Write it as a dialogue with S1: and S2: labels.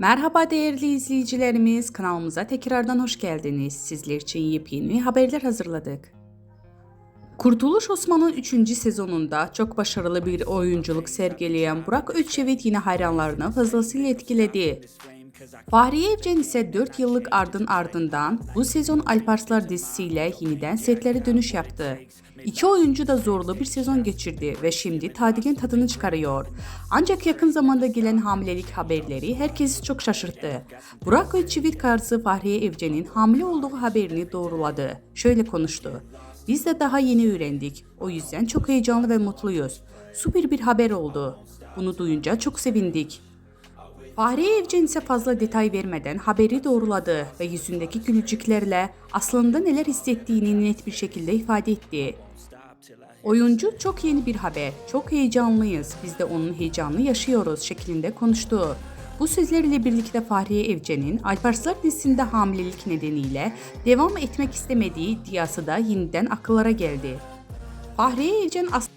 S1: Merhaba değerli izleyicilerimiz, kanalımıza tekrardan hoş geldiniz. Sizler için yepyeni haberler hazırladık. Kurtuluş Osman'ın 3. sezonunda çok başarılı bir oyunculuk sergileyen Burak Özçivit yine hayranlarını fazlasıyla etkiledi. Fahriye Evcen ise 4 yıllık ardın ardından bu sezon Alparslar dizisiyle yeniden setlere dönüş yaptı. İki oyuncu da zorlu bir sezon geçirdi ve şimdi tadilin tadını çıkarıyor. Ancak yakın zamanda gelen hamilelik haberleri herkesi çok şaşırttı. Burak Özçivit karısı Fahriye Evcen'in hamile olduğu haberini doğruladı. Şöyle konuştu. Biz de daha yeni öğrendik. O yüzden çok heyecanlı ve mutluyuz. Süper bir haber oldu. Bunu duyunca çok sevindik. Fahriye Evcen ise fazla detay vermeden haberi doğruladı ve yüzündeki gülücüklerle aslında neler hissettiğini net bir şekilde ifade etti. Oyuncu çok yeni bir haber, çok heyecanlıyız, biz de onun heyecanını yaşıyoruz şeklinde konuştu. Bu sözlerle birlikte Fahriye Evcen'in Alparslar dizisinde hamilelik nedeniyle devam etmek istemediği iddiası da yeniden akıllara geldi. Fahriye Evcen aslında